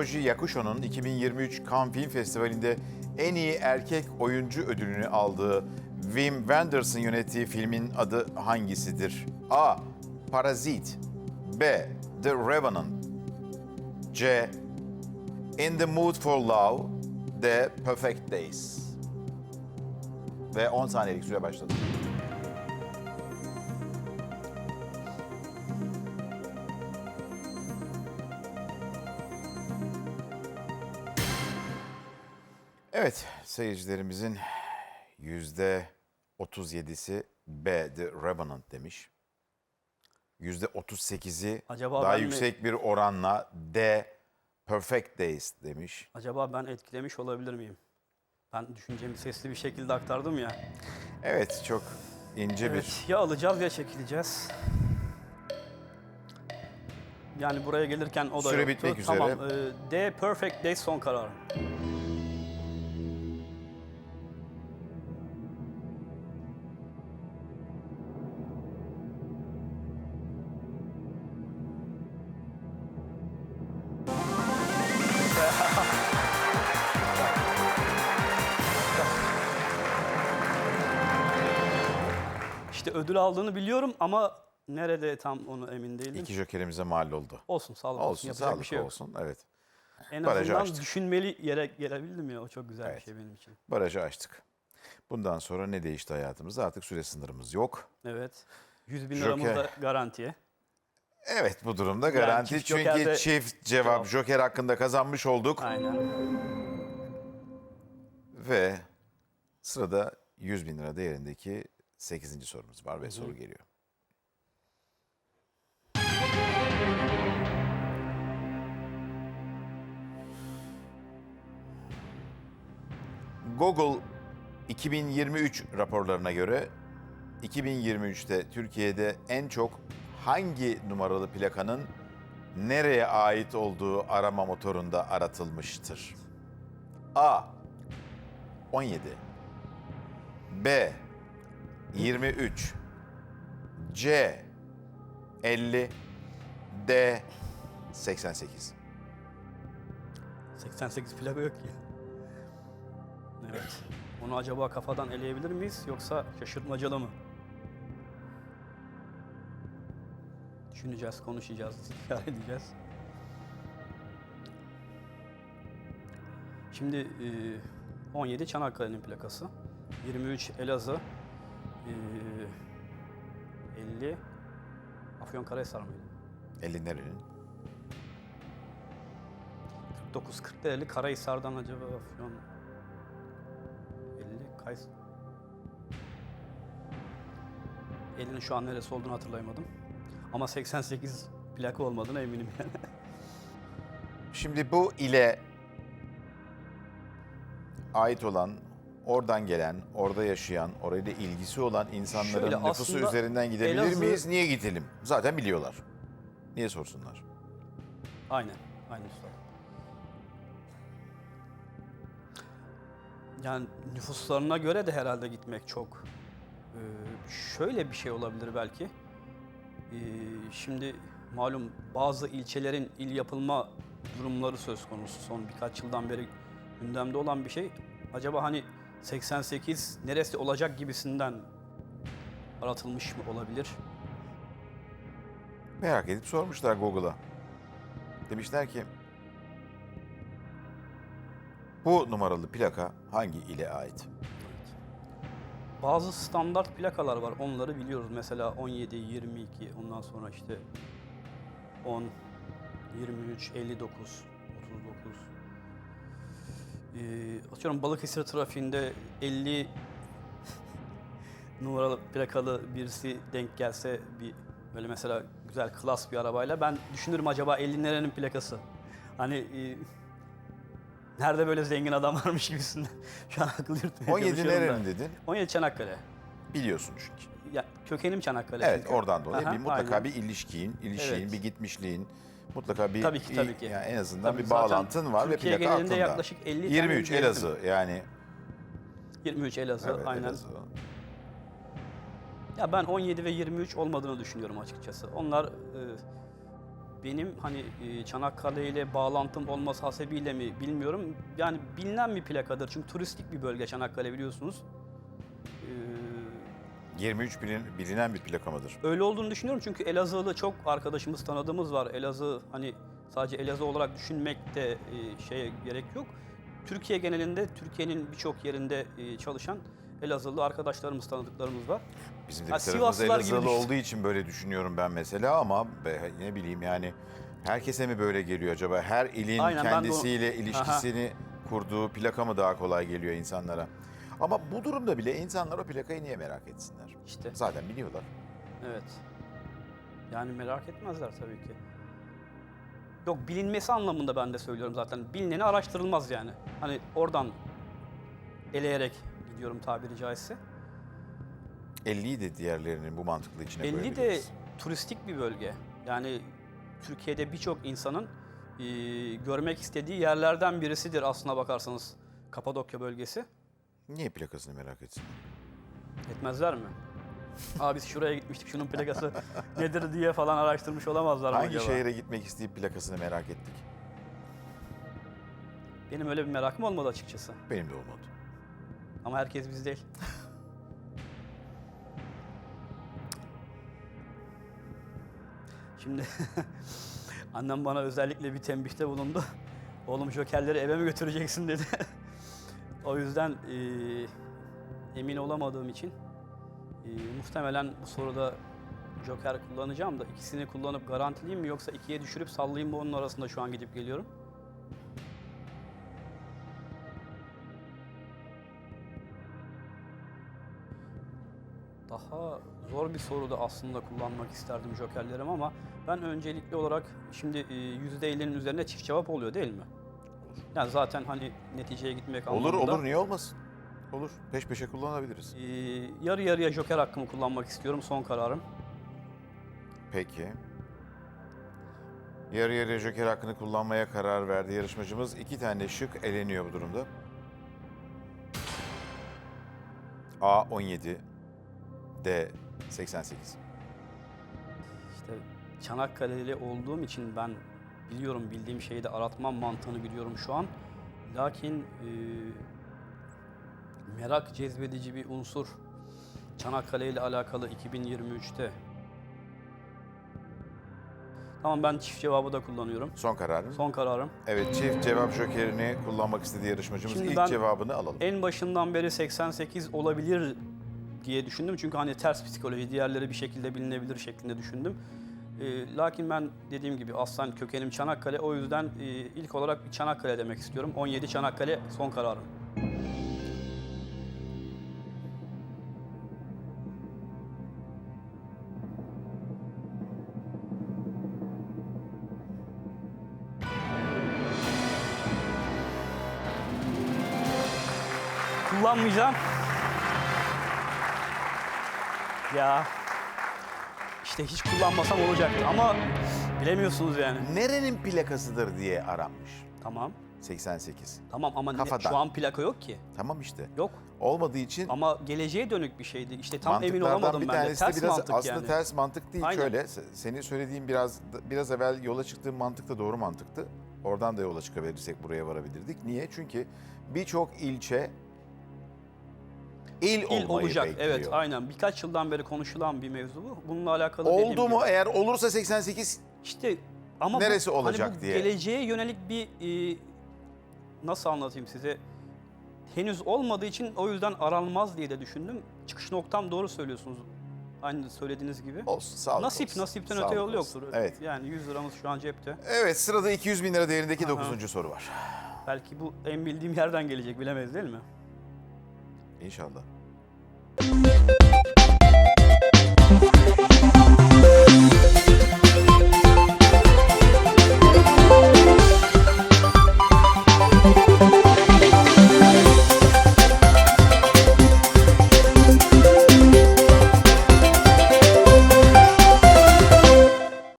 Koji Yakusho'nun 2023 Cannes Film Festivali'nde en iyi erkek oyuncu ödülünü aldığı Wim Wenders'ın yönettiği filmin adı hangisidir? A. Parazit B. The Revenant C. In the Mood for Love D. Perfect Days Ve 10 saniyelik süre başladı. Evet, seyircilerimizin yüzde 37'si B, The Revenant demiş. Yüzde 38'i Acaba daha ben mi- yüksek bir oranla D, Perfect Days demiş. Acaba ben etkilemiş olabilir miyim? Ben düşüncemi sesli bir şekilde aktardım ya. Evet, çok ince Evet, ya alacağız ya çekileceğiz. Yani buraya gelirken o da Süre yoktu. bitmek üzere. Tamam, e, D Perfect Days son kararım. İşte ödül aldığını biliyorum ama nerede tam onu emin değilim. iki jokerimize mal oldu. Olsun sağlık olsun, Olsun, yapacak bir sağlık şey yok. olsun. Evet, En Barajı azından açtık. düşünmeli yere gelebildim ya o çok güzel Evet. bir şey benim için. barajı açtık. Bundan sonra ne değişti hayatımızda? Artık süre sınırımız yok. Evet. 100 bin Joker. liramız da garantiye. Evet, bu durumda garanti. çift Çünkü jokerde- çift cevap Cevap. joker hakkında kazanmış olduk. Aynen. Ve sırada 100 bin lira değerindeki 8. sorumuz var ve soru geliyor. Google 2023 raporlarına göre 2023'te Türkiye'de en çok hangi numaralı plakanın nereye ait olduğu arama motorunda aratılmıştır? A. 17 B 23 C 50 D 88 88 plaka yok ki. Evet. Onu acaba kafadan eleyebilir miyiz yoksa şaşırtmacalı mı? Düşüneceğiz, konuşacağız, istişare edeceğiz. Şimdi e, 17 Çanakkale'nin plakası, 23 Elazığ, e, 50 Afyonkarahisar mıydı? 50 nerenin? 49 40 Karahisar'dan acaba Afyon 50 Kays 50'nin şu an neresi olduğunu hatırlayamadım. Ama 88 plaka olmadığına eminim yani. Şimdi bu ile ait olan, oradan gelen, orada yaşayan, orayla ilgisi olan insanların Şöyle, nüfusu aslında üzerinden gidebilir Elazığ- miyiz? Niye gidelim? Zaten biliyorlar. Niye sorsunlar? Aynen, aynen usta. Yani nüfuslarına göre de herhalde gitmek çok e, şöyle bir şey olabilir belki. E, şimdi malum bazı ilçelerin il yapılma durumları söz konusu son birkaç yıldan beri gündemde olan bir şey. Acaba hani 88 neresi olacak gibisinden aratılmış mı olabilir? Merak edip sormuşlar Google'a. Demişler ki bu numaralı plaka hangi ile ait? Bazı standart plakalar var. Onları biliyoruz. Mesela 17, 22, ondan sonra işte 10, 23, 59, 39. Ee, atıyorum Balıkesir trafiğinde 50 numaralı plakalı birisi denk gelse bir böyle mesela güzel klas bir arabayla ben düşünürüm acaba 50 nerenin plakası? Hani e, nerede böyle zengin adam varmış gibisinden. Şu an akıl yürütmeye 17 çalışıyorum da. nerenin dedin? 17 Çanakkale. Biliyorsun çünkü. Ya kökenim Çanakkale. Evet çünkü. oradan dolayı Aha, bir mutlaka aynen. bir ilişkin, ilişiğin, Evet. bir gitmişliğin, mutlaka bir Tabii ki, tabii ki. yani en azından Tabii bir bağlantın var ve plaka genelinde aklında. yaklaşık 50 tane 23 diyebilirim. Elazığ yani 23 Elazığ evet, aynen. Elazığ. Ya ben 17 ve 23 olmadığını düşünüyorum açıkçası. Onlar e, benim hani e, Çanakkale ile bağlantım olması hasebiyle mi bilmiyorum. Yani bilinen bir plakadır. Çünkü turistik bir bölge Çanakkale biliyorsunuz. Ee, 23 bilin, bilinen bir plaka mıdır? öyle olduğunu düşünüyorum çünkü Elazığlı çok arkadaşımız, tanıdığımız var. Elazığ hani sadece Elazığ olarak düşünmekte e, şeye gerek yok. Türkiye genelinde, Türkiye'nin birçok yerinde e, çalışan Elazığlı arkadaşlarımız, tanıdıklarımız var. Bizim de Ha, bir tarafımız Sivaslılar gibi Elazığlı düşün. olduğu için böyle düşünüyorum ben mesela ama be- ne bileyim yani herkese mi böyle geliyor acaba? Her ilin Aynen, ben de o- kendisiyle ilişkisini kurduğu plaka mı daha kolay geliyor insanlara? Ama bu durumda bile insanlar o plakayı niye merak etsinler? İşte Zaten biliyorlar. evet. Yani merak etmezler tabii ki. Yok bilinmesi anlamında ben de söylüyorum zaten. Bilineni araştırılmaz yani. Hani oradan eleyerek gidiyorum tabiri caizse. 50'yi de diğerlerinin bu mantıklı içine 50 de koyabiliriz. turistik bir bölge. Yani Türkiye'de birçok insanın e, görmek istediği yerlerden birisidir aslına bakarsanız Kapadokya bölgesi. Niye plakasını merak etsin? Etmezler mi? Aa biz şuraya gitmiştik şunun plakası nedir diye falan araştırmış olamazlar mı Hangi acaba? şehre gitmek isteyip plakasını merak ettik? Benim öyle bir merakım olmadı açıkçası. Benim de olmadı. Ama herkes biz değil. Şimdi annem bana özellikle bir tembihte bulundu. Oğlum jokerleri eve mi götüreceksin dedi. O yüzden eee, emin olamadığım için eee, muhtemelen bu soruda joker kullanacağım da ikisini kullanıp garantileyim mi yoksa ikiye düşürüp sallayayım mı onun arasında şu an gidip geliyorum. Daha zor bir soruda aslında kullanmak isterdim jokerlerimi ama ben öncelikli olarak şimdi e, %50'nin üzerine çift cevap oluyor değil mi? Yani zaten hani neticeye gitmek Olur anlamında. olur niye olmasın? Olur. Peş peşe kullanabiliriz. e, yarı yarıya joker hakkımı kullanmak istiyorum son kararım. Peki. Yarı yarıya joker hakkını kullanmaya karar verdi yarışmacımız. İki tane şık eleniyor bu durumda. A 17, D 88. İşte Çanakkale'li olduğum için ben biliyorum bildiğim şeyi de aratmam mantığını biliyorum şu an. Lakin e, merak cezbedici bir unsur Çanakkale ile alakalı 2023'te. Tamam ben çift cevabı da kullanıyorum. Son kararın. Son kararım. Evet çift cevap jokerini kullanmak istediği yarışmacımız Şimdi ilk ben- cevabını alalım. En başından beri 88 olabilir diye düşündüm. Çünkü hani ters psikoloji, diğerleri bir şekilde bilinebilir şeklinde düşündüm. Ee, lakin ben dediğim gibi aslan kökenim Çanakkale. O yüzden e, ilk olarak Çanakkale demek istiyorum. 17 Çanakkale son kararım. Kullanmayacağım. Ya işte hiç kullanmasam olacaktı ama bilemiyorsunuz yani. Nerenin plakasıdır diye aranmış. Tamam. 88. Tamam ama ne- Kafadan. şu an plaka yok ki. Tamam işte. Yok. Olmadığı için Ama geleceğe dönük bir şeydi. İşte tam emin mantıklardan olamadım bir ben de. tanesi de Ters biraz mantık aslında yani. ters mantık değil. Aynen. Şöyle se- senin söylediğin biraz biraz evvel yola çıktığın mantık da doğru mantıktı. Oradan da yola çıkabilirsek buraya varabilirdik. Niye? Çünkü birçok ilçe il, İl olmayı olacak. bekliyor. Evet aynen. Birkaç yıldan beri konuşulan bir mevzu bu. Bununla alakalı dediğim Oldu mu? gibi- Eğer olursa 88 İşte ama Neresi hani olacak bu diye. geleceğe yönelik bir e, nasıl anlatayım size? Henüz olmadığı için o yüzden aranmaz diye de düşündüm. Çıkış noktam doğru söylüyorsunuz. Aynı söylediğiniz gibi. olsun. Sağlık Nasip, olsun. nasipten Sağlık öte yol olsun. yoktur. Evet. Yani 100 liramız şu an cepte. Evet sırada 200 bin lira değerindeki Aha. 9. soru var. Belki bu en bildiğim yerden gelecek bilemeyiz değil mi? İnşallah.